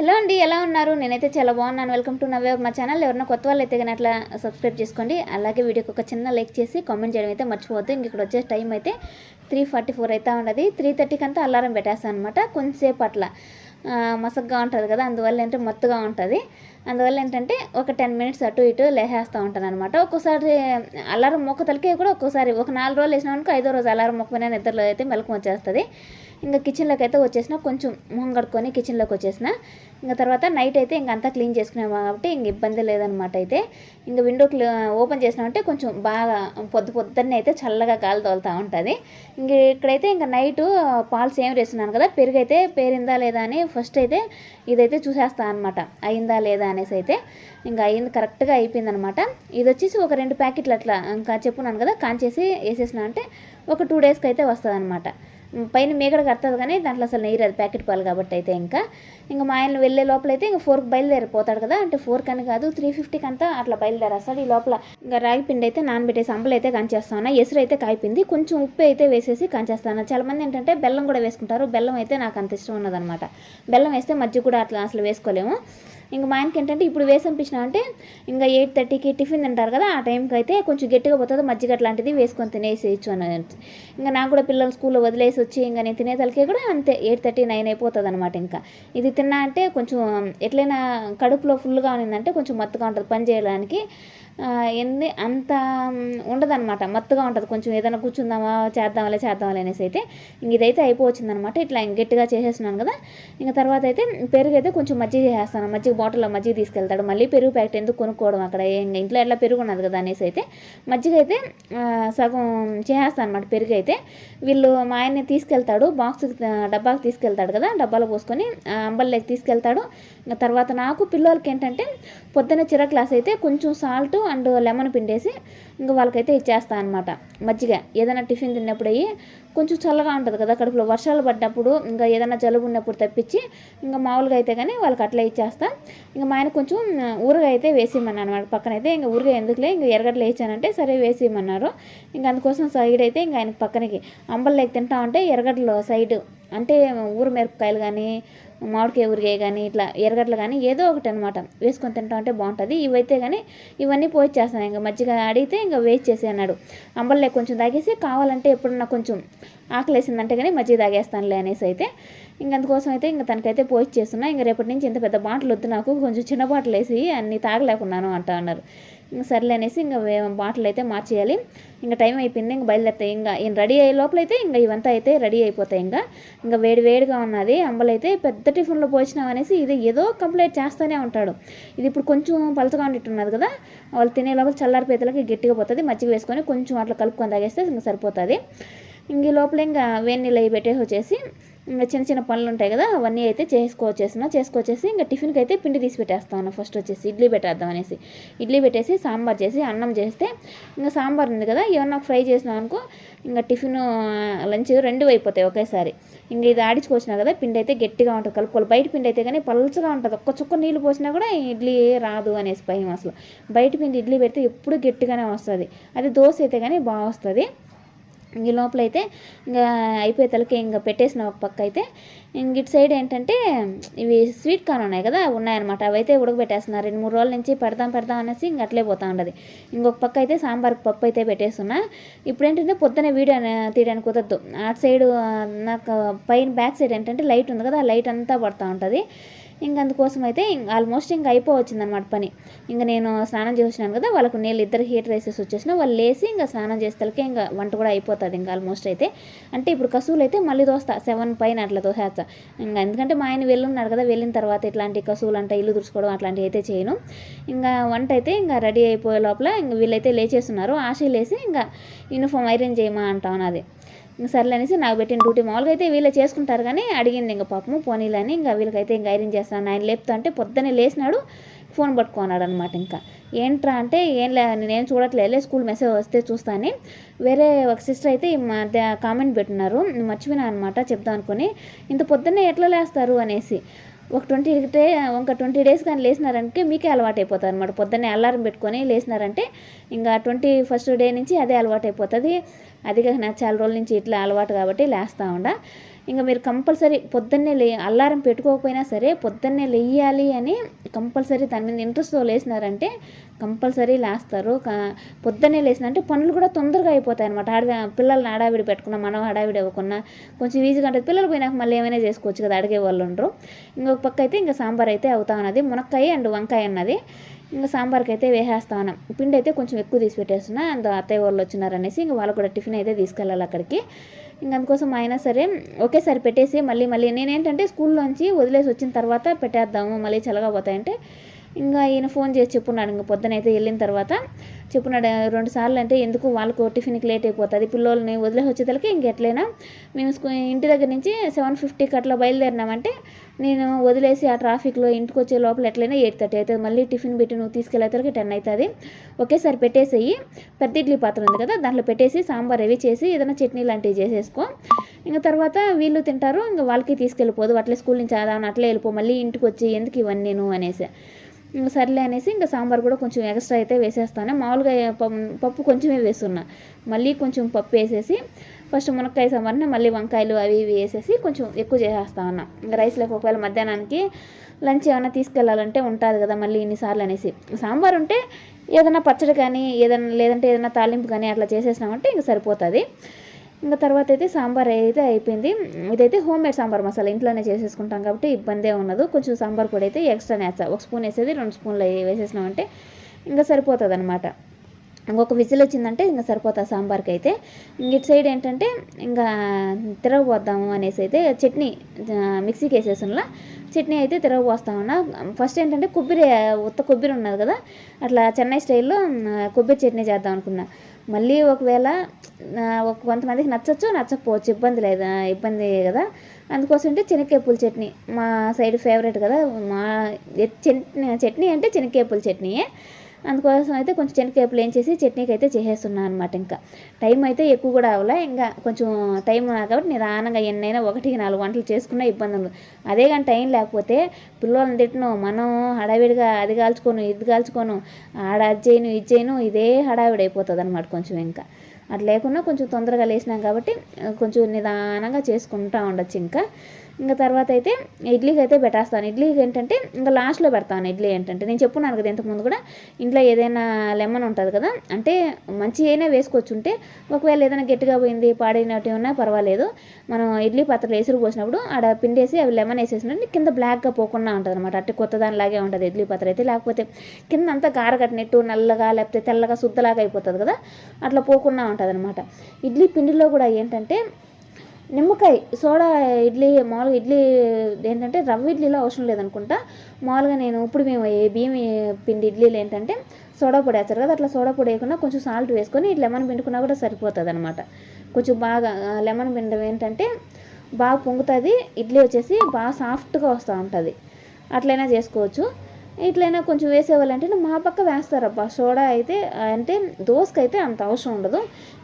Hello అండి ఎలా ఉన్నారు? నేనైతే చాలా బాగున్నాను. వెల్కమ్ టు నవ్వే మా ఛానల్ ఎవరైనా కొత్త వాళ్ళు అయితే కానీ అట్లా సబ్స్క్రైబ్ చేసుకోండి. అలాగే వీడియోకి ఒక చిన్న లైక్ చేసి కామెంట్ చేయడం అయితే మర్చిపోవద్దు. ఇంక ఇక్కడ వచ్చే టైం అయితే త్రీ ఫార్టీ ఫోర్ అయితే ఉండదు త్రీ థర్టీకి అంతా అలారం పెట్టేస్తాను అనమాట కొంచెంసేపు అట్లా మసగ్గా ఉంటుంది కదా అందువల్ల ఏంటంటే మత్తుగా ఉంటుంది. అందువల్ల ఏంటంటే ఒక టెన్ మినిట్స్ అటు ఇటు లేసేస్తూ ఉంటాను అనమాట ఒక్కోసారి అలారం మొక్కతలకే కూడా ఒక్కోసారి ఒక నాలుగు రోజులు వేసినామనుకో ఐదో రోజు అలారం మొక్కమైన నిద్రలో అయితే మెలకు వచ్చేస్తుంది. ఇంకా కిచెన్లోకి అయితే వచ్చేసిన కొంచెం మొహం కడుక్కొని కిచెన్లోకి వచ్చేసిన ఇంకా తర్వాత నైట్ అయితే ఇంక అంతా క్లీన్ చేసుకున్నాం కాబట్టి ఇంక ఇబ్బంది లేదనమాట అయితే. ఇంకా విండో క్లీ ఓపెన్ చేసినామంటే కొంచెం బాగా పొద్దు పొద్దున్నే అయితే చల్లగా గాలి తోలుతూ ఉంటుంది. ఇంక ఇక్కడైతే ఇంకా నైట్ పాలు సేమ్ వేస్తున్నాను కదా పెరుగు అయితే పేరిందా లేదా అని ఫస్ట్ అయితే ఇదైతే చూసేస్తాను అనమాట అయిందా లేదా అనేసి అయితే ఇంకా అయింది కరెక్ట్గా అయిపోయింది అనమాట ఇది వచ్చేసి ఒక రెండు ప్యాకెట్లు అట్లా ఇంకా చెప్పున్నాను కదా కాంచేసి వేసేసిన అంటే ఒక టూ డేస్కి అయితే వస్తుంది అనమాట పైన మీగడ కడుతుంది కానీ దాంట్లో అసలు నెయ్యి రాదు ప్యాకెట్ పాలు కాబట్టి అయితే ఇంకా. ఇంకా మా ఆయన వెళ్ళే లోపల అయితే ఇంకా ఫోర్కి బయలుదేరిపోతాడు కదా అంటే ఫోర్ అని కాదు త్రీ ఫిఫ్టీకి అంతా అట్లా బయలుదేరేస్తాడు ఈ లోపల ఇంకా రాగి పిండి అయితే నానబెట్టేసి అంబలు అయితే కంచేస్తాను ఎసురు అయితే కాయిపింది కొంచెం ఉప్పు అయితే వేసేసి కంచేస్తాను చాలా మంది ఏంటంటే బెల్లం కూడా వేసుకుంటారు బెల్లం అయితే నాకు అంత ఇష్టం ఉన్నదనమాట బెల్లం వేస్తే మజ్జిగ కూడా అట్లా అసలు వేసుకోలేము. ఇంకా మా ఆయనకి ఏంటంటే ఇప్పుడు వేసంపించిన అంటే ఇంకా ఎయిట్ థర్టీకి టిఫిన్ తింటారు కదా ఆ టైంకి అయితే కొంచెం గట్టిగా పోతుంది మజ్జిగ అట్లాంటిది వేసుకొని తినేసేయచ్చు అని ఇంకా నాకు కూడా పిల్లలు స్కూల్లో వదిలేసి వచ్చి ఇంకా నేను తినేతలకే కూడా అంతే ఎయిట్ థర్టీ నైన్ అయిపోతుంది అనమాట ఇంకా. ఇది తిన్నా అంటే కొంచెం ఎట్లయినా కడుపులో ఫుల్గా ఉన్నిందంటే కొంచెం మత్తుగా ఉంటుంది పని చేయడానికి. ఎందు అంత ఉండదన్నమాట. మత్తుగా ఉంటుంది. కొంచెం ఏదైనా కూర్చుందామా చేద్దాంలే చేద్దాంలే అనేసి అయితే ఇంక ఇదైతే అయిపోవచ్చిందనమాట ఇట్లా గట్టిగా చేసేస్తున్నాను కదా. ఇంకా తర్వాత అయితే పెరుగు అయితే కొంచెం మజ్జిగ చేసేస్తాను. మజ్జిగ బాటిల్లో మజ్జిగ తీసుకెళ్తాడు. మళ్ళీ పెరుగు ప్యాకెట్ ఎందుకు కొనుక్కోవడం అక్కడ? ఇంకా ఇంట్లో ఎట్లా పెరుగు ఉన్నది కదా అనేసి అయితే మజ్జిగ అయితే సగం చేసేస్తాను అనమాట పెరుగు అయితే. వీళ్ళు మా ఆయన్ని తీసుకెళ్తాడు. బాక్స్ డబ్బాకి తీసుకెళ్తాడు కదా. డబ్బాలో పోసుకొని అంబల్లోకి తీసుకెళ్తాడు. ఇంకా తర్వాత నాకు పిల్లలకి ఏంటంటే పొద్దున్న చిర గ్లాస్ అయితే కొంచెం సాల్ట్ అండ్ లెమన్ పిండేసి ఇంకా వాళ్ళకైతే ఇచ్చేస్తాను అనమాట మజ్జిగ. ఏదైనా టిఫిన్ తిన్నప్పుడు అయ్యి కొంచెం చల్లగా ఉంటుంది కదా కడుపులో. వర్షాలు పడ్డప్పుడు ఇంకా ఏదైనా జలుబు ఉన్నప్పుడు తప్పించి ఇంకా మామూలుగా అయితే కానీ వాళ్ళకి అట్లా ఇచ్చేస్తా. ఇంకా మా ఆయన కొంచెం ఊరగా అయితే వేసిమన్నాను అనమాట పక్కన అయితే ఇంకా ఊరగా ఎందుకులే ఇంకా ఎరగట్లు వేసానంటే సరే వేసేయమన్నారు. ఇంకా అందుకోసం సైడ్ అయితే ఇంకా ఆయనకి పక్కనకి అంబల్లోకి తింటా ఉంటే ఎరగడ్లు సైడ్ అంటే ఊరు మిరపకాయలు కానీ మామిడికాయ ఊరికాయ కానీ ఇట్లా ఎరగడ్లు కానీ ఏదో ఒకటి అనమాట వేసుకొని తింటాం అంటే బాగుంటుంది ఇవైతే కానీ ఇవన్నీ పోయి చేస్తాను. ఇంకా మజ్జిగ అడిగితే ఇంకా వేస్ట్ చేసి అన్నాడు. అంబల్లే కొంచెం తాగేసి కావాలంటే ఎప్పుడన్నా కొంచెం ఆకలేసిందంటే కానీ మజ్జిగ తాగేస్తానులే అనేసి అయితే ఇంక అందుకోసం అయితే ఇంకా తనకైతే పోస్ట్ చేస్తున్నా. ఇంకా రేపటి నుంచి ఇంత పెద్ద బాటలు వద్దు నాకు. కొంచెం చిన్న బాటలు వేసి అన్ని తాగలేకున్నాను అంటా అన్నారు. సర్లే అనేసి ఇంకా బాటిల్ అయితే మార్చేయాలి. ఇంకా టైం అయిపోయింది ఇంకా బయలుదేరుతాయి ఇంకా ఈయన రెడీ అయ్యే లోపల అయితే ఇంకా ఇవంతా అయితే రెడీ అయిపోతాయి ఇంకా. ఇంకా వేడి వేడిగా ఉన్నది అంబలైతే పెద్ద టిఫిన్లో పోసినాం అనేసి ఇది ఏదో కంప్లైంట్ చేస్తూనే ఉంటాడు. ఇది ఇప్పుడు కొంచెం పలచగా ఉన్నట్టున్నది కదా వాళ్ళు తినే లోపల చల్లారిపోయేతలకి గట్టిగా పోతుంది మజ్జిగ వేసుకొని కొంచెం అట్లా కలుపుకొని తాగేస్తే ఇంకా సరిపోతుంది. ఇంక ఈ లోపల ఇంకా వేడి నీళ్ళు అవి పెట్టేసి వచ్చేసి చిన్న చిన్న పనులు ఉంటాయి కదా అవన్నీ అయితే చేసుకోవచ్చేసిన చేసుకొచ్చేసి ఇంకా టిఫిన్కి అయితే పిండి తీసి పెట్టేస్తాను ఫస్ట్ వచ్చేసి ఇడ్లీ పెట్టేద్దాం అనేసి. ఇడ్లీ పెట్టేసి సాంబార్ చేసి అన్నం చేస్తే ఇంకా సాంబార్ ఉంది కదా ఏమన్నా ఫ్రై చేసినాం అనుకో ఇంకా టిఫిన్ లంచ్ రెండు అయిపోతాయి ఒకేసారి. ఇంక ఇది ఆడించుకొచ్చినా కదా పిండి అయితే గట్టిగా ఉంటుంది. కలుపుకోవాలి. బయట పిండి అయితే కానీ పలుచగా ఉంటుంది. ఒక్క చుక్క నీళ్ళు పోసినా కూడా ఇడ్లీ రాదు అనేసి భయం అసలు. బయట పిండి ఇడ్లీ పెడితే ఎప్పుడు గట్టిగానే వస్తుంది. అది దోశ అయితే కానీ బాగా వస్తుంది. ఈ లోపల అయితే ఇంకా అయిపోయే తలకి ఇంకా పెట్టేసిన ఒక పక్క అయితే. ఇంక ఇటు సైడ్ ఏంటంటే ఇవి స్వీట్ కార్న్ ఉన్నాయి కదా ఉన్నాయన్నమాట. అవి అయితే ఉడకబెట్టేస్తున్నారు. రెండు మూడు రోజుల నుంచి పెడదాం పెడదాం అనేసి ఇంక అట్లే పోతా ఉండదు ఇంకొక పక్క అయితే సాంబార్ పప్పు అయితే పెట్టేస్తున్నా. ఇప్పుడు ఏంటంటే పొద్దున వీడియో తీయడానికి కుదరదు. అటు సైడ్ నాకు పైన బ్యాక్ సైడ్ ఏంటంటే లైట్ ఉంది కదా ఆ లైట్ అంతా పడుతూ ఉంటుంది. ఇంక అందుకోసం అయితే ఆల్మోస్ట్ ఇంక అయిపోవచ్చింది అనమాట పని. ఇంక నేను స్నానం చేసినాను కదా వాళ్ళకు నీళ్ళు ఇద్దరు హీటర్ వేసేసి వచ్చేసిన వాళ్ళు లేసి ఇంకా స్నానం చేసేసరికి ఇంకా వంట కూడా అయిపోతుంది ఇంకా ఆల్మోస్ట్ అయితే. అంటే ఇప్పుడు కసువులు అయితే మళ్ళీ దోస్తా సెవెన్ పైన అట్లా దోసేస్తా ఇంకా ఎందుకంటే మా ఆయన వెళ్ళున్నాడు కదా వెళ్ళిన తర్వాత ఇట్లాంటి కసువులు అంటే ఇల్లు తుడుచుకోవడం అట్లాంటివి అయితే చేయను. ఇంకా వంట అయితే ఇంకా రెడీ అయిపోయే లోపల ఇంకా వీళ్ళైతే లేచేస్తున్నారు ఆశ లేసి ఇంకా యూనిఫామ్ ఐరన్ చేయమా అంటా అది సర్లే అనేసి నాకు పెట్టిన డ్యూటీ మామూలుగా అయితే వీళ్ళే చేసుకుంటారు కానీ అడిగింది ఇంకా పాపము పోనీలని ఇంకా వీళ్ళకైతే ఇంకా ఐరన్ చేస్తాను ఆయన లేపుతా అంటే పొద్దున్నే లేచినాడు ఫోన్ పట్టుకున్నాడు అనమాట ఇంకా. ఏంట్రా అంటే ఏం లే నేనేం చూడట్లేదు స్కూల్ మెసేజ్ వస్తే చూస్తాను వేరే ఒక సిస్టర్ అయితే ఈ మధ్య కామెంట్ పెట్టినారు మర్చిపోయినా అనమాట చెప్దాం అనుకుని. ఇంత పొద్దున్నే ఎట్లా లేస్తారు అనేసి. ఒక ట్వంటీ డే ఒక ట్వంటీ డేస్ కానీ లేచినారంటే మీకే అలవాటు అయిపోతుంది అనమాట పొద్దున్నే అలారం పెట్టుకొని లేచినారంటే ఇంకా ట్వంటీ ఫస్ట్ డే నుంచి అదే అలవాటు అయిపోతుంది అది కాక నాకు చాలా రోజుల నుంచి ఇట్లా అలవాటు కాబట్టి లేస్తూ ఉండ. ఇంకా మీరు కంపల్సరీ పొద్దున్నే లే అల్లారం పెట్టుకోకపోయినా సరే పొద్దున్నే లేయాలి అని కంపల్సరీ దాని మీద ఇంట్రెస్ట్తో లేసినారంటే కంపల్సరీ లేస్తారు. కా- పొద్దున్నే లేసినంటే పనులు కూడా తొందరగా అయిపోతాయి అనమాట ఆడ పిల్లల్ని హడావిడి పెట్టుకున్నా మనం హడావిడి అవ్వకుండా కొంచెం ఈజీగా ఉంటుంది. పిల్లలు పోయినాక మళ్ళీ ఏమైనా చేసుకోవచ్చు కదా అడిగే వాళ్ళు ఉండరు. ఇంకొక పక్క అయితే ఇంకా సాంబార్ అయితే అవుతా ఉన్నది. మునక్కాయ అండ్ వంకాయ అన్నది. ఇంకా సాంబార్కి అయితే వేసేస్తా ఉన్నాం. పిండి అయితే కొంచెం ఎక్కువ తీసి పెట్టేస్తున్నా. అంత అత్తయ్య వాళ్ళు వచ్చినారనేసి ఇంకా వాళ్ళు కూడా టిఫిన్ అయితే తీసుకెళ్ళాలి అక్కడికి. ఇంకా అందుకోసం అయినా సరే ఒకేసారి పెట్టేసి మళ్ళీ మళ్ళీ. నేనేంటంటే స్కూల్లోంచి వదిలేసి వచ్చిన తర్వాత పెట్టేద్దాము మళ్ళీ చల్లగా పోతాయంటే ఇంకా ఈయన ఫోన్ చేసి చెప్పున్నాడు. ఇంకా పొద్దునైతే వెళ్ళిన తర్వాత చెప్పున్నాడు రెండు సార్లు అంటే ఎందుకు వాళ్ళకు టిఫిన్కి లేట్ అయిపోతుంది? పిల్లల్ని వదిలేసి వచ్చేతలకి ఇంకెట్లయినా మేము ఇంటి దగ్గర నుంచి సెవెన్ ఫిఫ్టీకి అట్లా బయలుదేరినామంటే నేను వదిలేసి ఆ ట్రాఫిక్లో ఇంటికి వచ్చే లోపల ఎట్లయినా ఎయిట్ థర్టీ అవుతుంది మళ్ళీ టిఫిన్ పెట్టి నువ్వు తీసుకెళ్ళేతలకి టెన్ అవుతుంది ఒకేసారి పెట్టేసేయి. పెద్ద ఇడ్లీ పాత్ర ఉంది కదా దాంట్లో పెట్టేసి సాంబార్ అవి చేసి ఏదైనా చట్నీ లాంటివి చేసేసుకో. ఇంకా తర్వాత వీళ్ళు తింటారు ఇంకా వాళ్ళకి తీసుకెళ్ళిపోదు. అట్లే స్కూల్ నుంచి ఆదాని అట్లే వెళ్ళిపో మళ్ళీ ఇంటికి వచ్చి ఎందుకు ఇవన్నీ నువ్వు? అనేసి. సర్లే అనేసి ఇంకా సాంబార్ కూడా కొంచెం ఎక్స్ట్రా అయితే వేసేస్తాను. మామూలుగా పప్పు కొంచెమే వేస్తున్నా. మళ్ళీ కొంచెం పప్పు వేసేసి ఫస్ట్ మునక్కాయ సాంబార్ని మళ్ళీ వంకాయలు అవి ఇవి వేసేసి కొంచెం ఎక్కువ చేసేస్తా ఉన్నా. ఇంకా రైస్ లేక ఒకవేళ మధ్యాహ్నానికి లంచ్ ఏమైనా తీసుకెళ్ళాలంటే ఉంటుంది కదా మళ్ళీ ఇన్నిసార్లు అనేసి. సాంబార్ ఉంటే ఏదైనా పచ్చడి కానీ ఏదైనా లేదంటే ఏదైనా తాలింపు కానీ అట్లా చేసేసినామంటే ఇంకా సరిపోతుంది. ఇంకా తర్వాత అయితే సాంబార్ అయితే అయిపోయింది. ఇదైతే హోమ్ మేడ్ సాంబార్ మసాలా. ఇంట్లోనే చేసేసుకుంటాం కాబట్టి ఇబ్బందే ఉండదు కొంచెం సాంబార్ పొడి అయితే ఎక్స్ట్రా నేస్తా. ఒక స్పూన్ వేసేది రెండు స్పూన్లు వేసేసినామంటే ఇంకా సరిపోతుంది అనమాట ఇంకొక విజిల్ వచ్చిందంటే ఇంకా సరిపోతుంది సాంబార్కి అయితే. ఇంక ఇటు సైడ్ ఏంటంటే ఇంకా తిరగబోద్దాము అనేసి అయితే చట్నీ మిక్సీకి వేసేసినలా చట్నీ అయితే తిరగబోస్తా ఉన్నా. ఫస్ట్ ఏంటంటే కొబ్బరి ఉత్త కొబ్బరి ఉన్నది కదా అట్లా చెన్నై స్టైల్లో కొబ్బరి చట్నీ చేద్దాం అనుకున్నా. మళ్ళీ ఒకవేళ ఒక కొంతమందికి నచ్చచ్చు నచ్చకపోవచ్చు. ఇబ్బంది లేదు ఇబ్బంది కదా. అందుకోసం అంటే శనక్కాయ పూల చట్నీ. మా సైడ్ ఫేవరెట్ కదా. మా చట్నీ చట్నీ అంటే చెనక్కాయ పూల చట్నీయే. అందుకోసం అయితే కొంచెం శనక్కాయలు ఏం చేసి చట్నీకి అయితే చేసేస్తున్నాను అనమాట ఇంకా. టైం అయితే ఎక్కువ కూడా అవ్వలే ఇంకా కొంచెం టైం కాబట్టి నిదానంగా ఎన్నైనా ఒకటికి నాలుగు వంటలు చేసుకున్న ఇబ్బంది ఉంది అదే కానీ టైం లేకపోతే పిల్లల్ని తిట్టను మనం హడావిడిగా అది కాల్చుకోను ఇది కాల్చుకోను ఆడ అది చేయను ఇది చేయను ఇదే హడావిడి అయిపోతుంది అనమాట కొంచెం ఇంకా. అట్లా లేకుండా కొంచెం తొందరగా లేచినాం కాబట్టి కొంచెం నిదానంగా చేసుకుంటా ఉండొచ్చు ఇంకా. ఇంకా తర్వాత అయితే ఇడ్లీకి అయితే పెట్టేస్తాను. ఇడ్లీకి ఏంటంటే ఇంకా లాస్ట్లో పెడతాను ఇడ్లీ ఏంటంటే. నేను చెప్పున్నాను కదా ఇంతకుముందు కూడా ఇంట్లో ఏదైనా లెమన్ ఉంటుంది కదా అంటే మంచి అయినా వేసుకోవచ్చు ఉంటే ఒకవేళ ఏదైనా గట్టిగా పోయింది పాడైనట్టు ఉన్నా పర్వాలేదు. మనం ఇడ్లీ పాత్రలో ఎసురు పోసినప్పుడు ఆడ పిండేసి అవి లెమన్ వేసేసినట్టు కింద బ్లాక్గా పోకుండా ఉంటుంది అనమాట అట్టి కొత్త దానిలాగే ఉంటుంది ఇడ్లీ పాత్ర అయితే. లేకపోతే కింద అంతా గారగట్టినట్టు నల్లగా లేకపోతే తెల్లగా శుద్ధలాగా అయిపోతుంది కదా అట్లా పోకుండా ఉంటుంది అనమాట ఇడ్లీ పిండిలో కూడా ఏంటంటే నిమ్మకాయ సోడా ఇడ్లీ మామూలుగా ఇడ్లీ ఏంటంటే రవ్వ ఇడ్లీలో అవసరం లేదనుకుంటా. మామూలుగా నేను ఇప్పుడు మేము ఏ బియ్యం పిండి ఇడ్లీలు ఏంటంటే సోడా పొడి వేస్తారు కదా అట్లా సోడా పొడి వేయకుండా కొంచెం సాల్ట్ వేసుకొని ఇట్లా లెమన్ పిండుకున్నా కూడా సరిపోతుంది అనమాట కొంచెం బాగా లెమన్ పిండడం ఏంటంటే బాగా పొంగుతుంది ఇడ్లీ వచ్చేసి బాగా సాఫ్ట్గా వస్తూ ఉంటుంది. అట్లయినా చేసుకోవచ్చు. ఇట్లయినా కొంచెం వేసేవాళ్ళంటే మా పక్క వేస్తారబ్బా. సోడా అయితే అంటే దోసకైతే అంత అవసరం ఉండదు.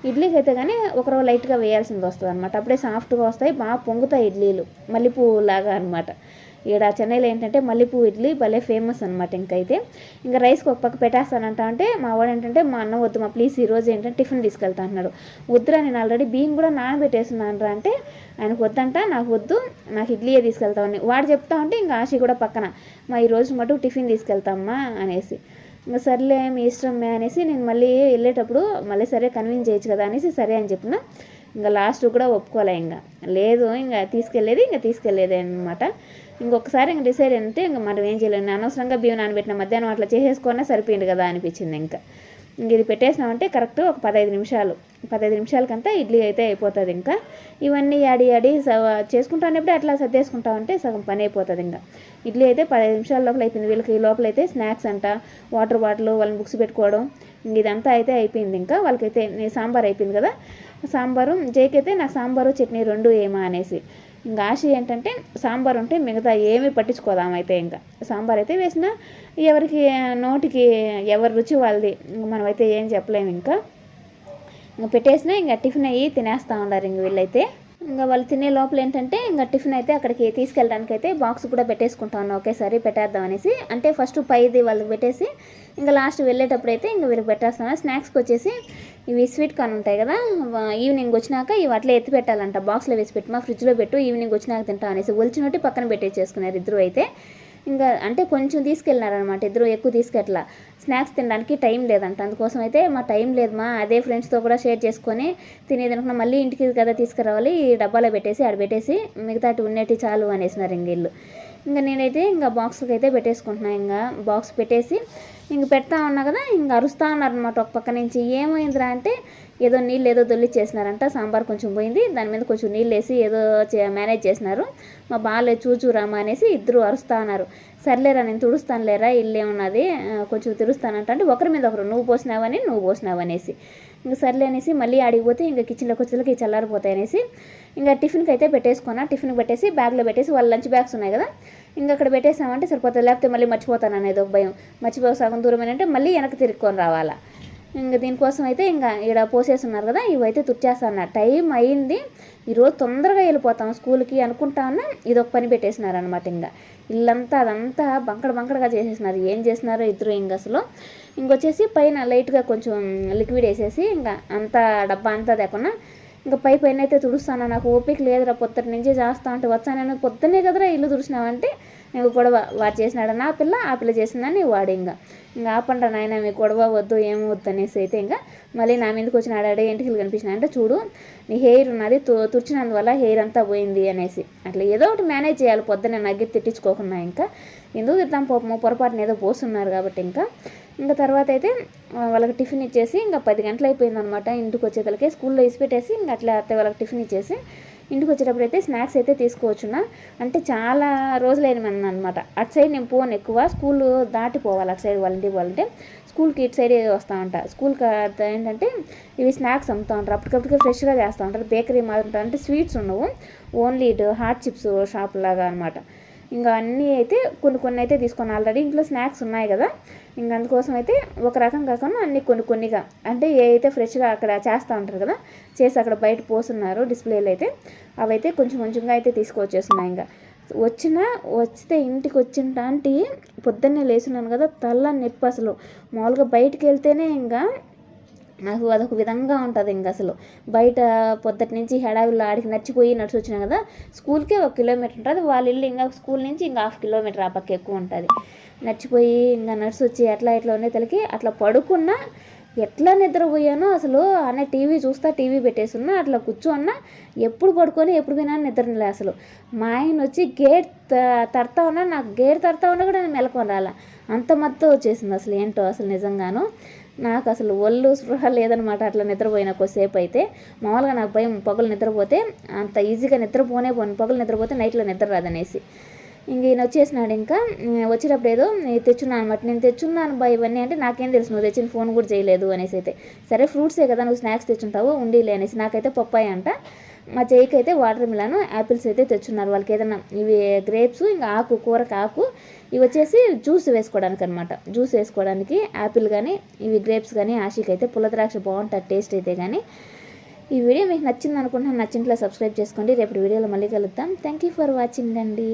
ఇడ్లీకి అయితే కానీ ఒకరో లైట్గా వేయాల్సింది వస్తుంది అనమాట అప్పుడే సాఫ్ట్గా వస్తాయి బాగా పొంగుతాయి ఇడ్లీలు. మల్లెపూలాగా లాగా అనమాట ఇక్కడ చెన్నైలో ఏంటంటే మల్లెపూ ఇడ్లీ భలే ఫేమస్ అనమాట ఇంకైతే. ఇంకా రైస్కి ఒక పక్క పెట్టేస్తానంట అంటే మా వాడు ఏంటంటే మా అన్న వద్దు మా ప్లీజ్ ఈరోజు ఏంటంటే టిఫిన్ తీసుకెళ్తా అన్నాడు వద్దురా నేను ఆల్రెడీ బియ్యం కూడా నానబెట్టేస్తున్నాను రా అంటే ఆయనకు వద్దంట నాకు వద్దు నాకు ఇడ్లీయే తీసుకెళ్తామని వాడు చెప్తా ఉంటే ఇంకా ఆశి కూడా పక్కన మా ఈరోజు మటుకు టిఫిన్ తీసుకెళ్తామా అనేసి. ఇంకా సర్లే మీ ఇష్టం మే అనేసి నేను మళ్ళీ వెళ్ళేటప్పుడు మళ్ళీ సరే కన్విన్స్ చేయొచ్చు కదా అనేసి సరే అని చెప్పిన. ఇంకా లాస్ట్ కూడా ఒప్పుకోలే ఇంకా. లేదు ఇంకా తీసుకెళ్ళేది ఇంకా తీసుకెళ్ళేది అనమాట ఇంకొకసారి ఇంక డిసైడ్ అంటే ఇంకా మనం ఏం చేయలేము అనవసరంగా బియ్యం నానబెట్టిన మధ్యాహ్నం అట్లా చేసేసుకున్నా సరిపోయింది కదా అనిపించింది ఇంకా. ఇంక ఇది పెట్టేసినామంటే కరెక్ట్ ఒక పదహైదు నిమిషాలు. పదహైదు నిమిషాలకంతా ఇడ్లీ అయితే అయిపోతుంది ఇంకా. ఇవన్నీ యాడి యాడి చేసుకుంటానప్పుడు అట్లా సర్దేసుకుంటామంటే సగం పని అయిపోతుంది ఇంకా. ఇడ్లీ అయితే పదహైదు నిమిషాల లోపల అయిపోయింది. వీళ్ళకి ఈ లోపల అయితే స్నాక్స్ అంట వాటర్ బాటిల్ వాళ్ళని బుక్స్ పెట్టుకోవడం ఇంక ఇదంతా అయితే అయిపోయింది ఇంకా. వాళ్ళకైతే సాంబార్ అయిపోయింది కదా. సాంబారు జైకి అయితే నాకు సాంబారు చట్నీ రెండు ఏమా అనేసి. ఇంకా ఆశ ఏంటంటే సాంబార్ ఉంటే మిగతా ఏమీ అయితే ఇంకా. సాంబార్ అయితే వేసినా ఎవరికి నోటికి ఎవరి రుచి వాళ్ళది. మనమైతే ఏం చెప్పలేము ఇంకా. ఇంకా పెట్టేసినా ఇంకా టిఫిన్ అయ్యి తినేస్తూ ఉన్నారు ఇంక వీళ్ళైతే. ఇంకా వాళ్ళు తినే లోపల ఏంటంటే ఇంకా టిఫిన్ అయితే అక్కడికి తీసుకెళ్ళడానికి అయితే బాక్స్ కూడా పెట్టేసుకుంటాను ఒకేసారి పెట్టేద్దాం అనేసి. అంటే ఫస్ట్ పైది వాళ్ళకి పెట్టేసి ఇంకా లాస్ట్ వెళ్ళేటప్పుడు అయితే ఇంకా వీళ్ళకి పెట్టేస్తాను. స్నాక్స్కి వచ్చేసి ఇవి స్వీట్ కార్న్ ఉంటాయి కదా ఈవినింగ్ వచ్చినాక ఇవి అట్లా ఎత్తి పెట్టాలంట. బాక్స్లో వేసి పెట్టి మా ఫ్రిడ్జ్లో పెట్టు ఈవినింగ్ వచ్చినాక తింటా అనేసి ఒలిచినట్టు పక్కన పెట్టేసేసుకున్నారు ఇద్దరు అయితే. ఇంకా అంటే కొంచెం తీసుకెళ్ళినారనమాట ఇద్దరు ఎక్కువ తీసుకెట్లా. స్నాక్స్ తినడానికి టైం లేదంట అందుకోసం అయితే మా టైం లేదు మా అదే ఫ్రెండ్స్తో కూడా షేర్ చేసుకొని తినేది అనుకున్నా మళ్ళీ ఇంటికి కదా తీసుకురావాలి ఈ డబ్బాలో పెట్టేసి ఆడ పెట్టేసి మిగతాటి ఉన్నట్టు చాలు అనేసినారు ఇంక వీళ్ళు ఇంకా నేనైతే ఇంకా బాక్స్కి అయితే పెట్టేసుకుంటున్నాను ఇంకా బాక్స్ పెట్టేసి ఇంక పెడతా ఉన్నా కదా ఇంక అరుస్తా ఉన్నారనమాట ఒక పక్క నుంచి. ఏమైందిరా అంటే ఏదో నీళ్ళు ఏదో దొల్లిచ్చేసినారంట సాంబార్ కొంచెం పోయింది దాని మీద కొంచెం నీళ్ళు వేసి ఏదో చే- మేనేజ్ చేసినారు. మా బాలే చూచురామా అనేసి ఇద్దరు అరుస్తా ఉన్నారు సర్లేరా నేను తుడుస్తాను లేరా ఇల్లు ఉన్నది కొంచెం తిరుస్తానంట అంటే ఒకరి మీద ఒకరు నువ్వు పోసినావని నువ్వు పోసినావనేసి ఇంకా సర్లే అనేసి మళ్ళీ అడిగిపోతే ఇంకా కిచెన్లోకి వచ్చేసరికి చల్లారిపోతాయి అనేసి. ఇంకా టిఫిన్కి అయితే పెట్టేసుకున్నా టిఫిన్ పెట్టేసి బ్యాగ్లో పెట్టేసి వాళ్ళ లంచ్ బ్యాగ్స్ ఉన్నాయి కదా. ఇంకా అక్కడ పెట్టేసామంటే సరిపోతుంది లేకపోతే మళ్ళీ మర్చిపోతాను అనేది ఒక భయం. మర్చిపోయి సగం దూరం అంటే మళ్ళీ వెనక్కి తిరుక్కొని రావాలా. ఇంకా దీనికోసం అయితే ఇంకా ఇక్కడ పోసేస్తున్నారు కదా ఇవైతే తుడిచేస్తాను టైం అయింది. ఈరోజు తొందరగా వెళ్ళిపోతాం స్కూల్కి అనుకుంటా ఉన్నా ఇది ఒక పని పెట్టేసినారు అనమాట ఇంకా. ఇల్లంతా అదంతా బంకడ బంకడగా చేసేసినారు. ఏం చేసినారో ఇద్దరు ఇంకా అసలు. ఇంకొచ్చేసి పైన లైట్గా కొంచెం లిక్విడ్ వేసేసి ఇంకా అంతా డబ్బా అంతా లేకుండా ఇంకా పై పైన అయితే తుడుస్తాను. నాకు ఓపిక లేదురా పొద్దుటి నుంచి చేస్తా అంటే వచ్చాను. పొద్దునే కదరా ఇల్లు తుడిచినావంటే నువ్వు గొడవ వాడు చేసినాడు నా పిల్ల? ఆ పిల్ల చేసిందని వాడు ఇంకా. ఇంకా ఆపండి నాయన మీ గొడవ వద్దు ఏం వద్దు అనేసి అయితే ఇంకా మళ్ళీ నా మీదకి వచ్చిన ఆడాడే ఇంటికి కనిపించిన అంటే చూడు నీ హెయిర్ ఉన్నది తు తుడిచినందువల్ల హెయిర్ అంతా పోయింది అనేసి. అట్లా ఏదో ఒకటి మేనేజ్ చేయాలి పొద్దున్న నగ్గి తిట్టించుకోకుండా ఇంకా. ఎందుకు తిట్టాం పాపము పొరపాటున ఏదో పోస్తున్నారు కాబట్టి ఇంకా. ఇంకా తర్వాత అయితే వాళ్ళకి టిఫిన్ ఇచ్చేసి ఇంకా పది గంటలు అయిపోయింది అనమాట ఇంటికి వచ్చేతలకే స్కూల్లో ఇసిపెట్టేసి ఇంకా అట్లా అత్తే వాళ్ళకి టిఫిన్ ఇచ్చేసి ఇంటికి వచ్చేటప్పుడు అయితే స్నాక్స్ అయితే తీసుకోవచ్చున్నా అంటే చాలా రోజులైన అనమాట అటు సైడ్ నేను పోను ఎక్కువ స్కూల్ దాటిపోవాలి అటు సైడ్ వాళ్ళ ఇంటికి వాళ్ళంటే స్కూల్కి ఇటు సైడ్ వస్తూ ఉంటా స్కూల్కి ఏంటంటే ఇవి స్నాక్స్ అమ్ముతూ ఉంటారు అప్పటికప్పటికే ఫ్రెష్గా చేస్తూ ఉంటారు బేకరీ మాదిరి ఉంటారు అంటే స్వీట్స్ ఉండవు. ఓన్లీ ఇటు హాట్ చిప్స్ షాప్ లాగా అనమాట ఇంకా అన్నీ అయితే కొన్ని కొన్ని అయితే తీసుకొని ఆల్రెడీ ఇంట్లో స్నాక్స్ ఉన్నాయి కదా. ఇంకా అందుకోసం అయితే ఒక రకం కాకుండా అన్ని కొన్ని కొన్నిగా. అంటే ఏ అయితే ఫ్రెష్గా అక్కడ చేస్తూ ఉంటారు కదా చేసి అక్కడ బయట పోస్తున్నారు డిస్ప్లేలు అయితే అవైతే కొంచెం కొంచెంగా అయితే తీసుకొచ్చేస్తున్నాయి ఇంకా. వచ్చిన వస్తే ఇంటికి వచ్చిన ఆంటీ పొద్దున్నే లేచున్నాను కదా తల్ల నొప్పి అసలు. మామూలుగా బయటికి వెళ్తేనే ఇంకా నాకు అదొక విధంగా ఉంటుంది ఇంక అసలు. బయట పొద్దుటి నుంచి హడావిల్లో ఆడికి నచ్చిపోయి నడిచి వచ్చినా కదా స్కూల్కే ఒక కిలోమీటర్ ఉంటుంది. వాళ్ళ ఇల్లు ఇంకా స్కూల్ నుంచి ఇంకా హాఫ్ కిలోమీటర్ ఆ పక్క ఎక్కువ ఉంటుంది. నడిచిపోయి ఇంకా నడిచి వచ్చి అట్లా ఇట్లా ఉండే తలకి అట్లా పడుకున్నా ఎట్లా నిద్రపోయానో అసలు అన్న టీవీ చూస్తా టీవీ పెట్టేసున్నా అట్లా కూర్చోన్నా ఎప్పుడు పడుకొని ఎప్పుడు పోయినా నిద్రలే అసలు. మా ఆయన వచ్చి గేట్ తడతా ఉన్నా నాకు గేట్ తడతా ఉన్నా కూడా నేను మెలకొని రాలా. అంత మత్తు వచ్చేసింది అసలు ఏంటో అసలు నిజంగాను. నాకు అసలు ఒళ్ళు స్పృహ లేదనమాట. అట్లా నిద్రపోయిన కొద్దిసేపు అయితే. మామూలుగా నాకు భయం పగులు నిద్రపోతే అంత ఈజీగా నిద్రపోనే పోను. పగులు నిద్రపోతే నైట్లో నిద్ర రాదనేసి. ఇంక ఈయన వచ్చేసినాడు ఇంకా వచ్చేటప్పుడు ఏదో తెచ్చున్నాను అనమాట నేను తెచ్చున్నాను బా ఇవన్నీ అంటే నాకేం తెలుసు నువ్వు తెచ్చిన ఫోన్ కూడా చేయలేదు అనేసి అయితే. సరే ఫ్రూట్సే కదా నువ్వు స్నాక్స్ తెచ్చుంటావు ఉండిలే అనేసి. నాకైతే పప్పాయి అంట. మా చెయ్యికి అయితే వాటర్ మిలాను యాపిల్స్ అయితే తెచ్చున్నారు. వాళ్ళకి ఏదైనా ఇవి గ్రేప్స్ ఇంకా ఆకు కూరకు ఆకు ఇవి వచ్చేసి జ్యూస్ వేసుకోవడానికి అనమాట జ్యూస్ వేసుకోవడానికి యాపిల్ కానీ ఇవి గ్రేప్స్ కానీ ఆషిక్ అయితే పుల్ల ద్రాక్ష బాగుంటుంది టేస్ట్ అయితే కానీ ఈ వీడియో మీకు నచ్చింది అనుకుంటున్నాను నచ్చింట్లో సబ్స్క్రైబ్ చేసుకోండి. రేపు వీడియోలో మళ్ళీ కలుద్దాం. థ్యాంక్ యూ ఫర్ వాచింగ్ అండి.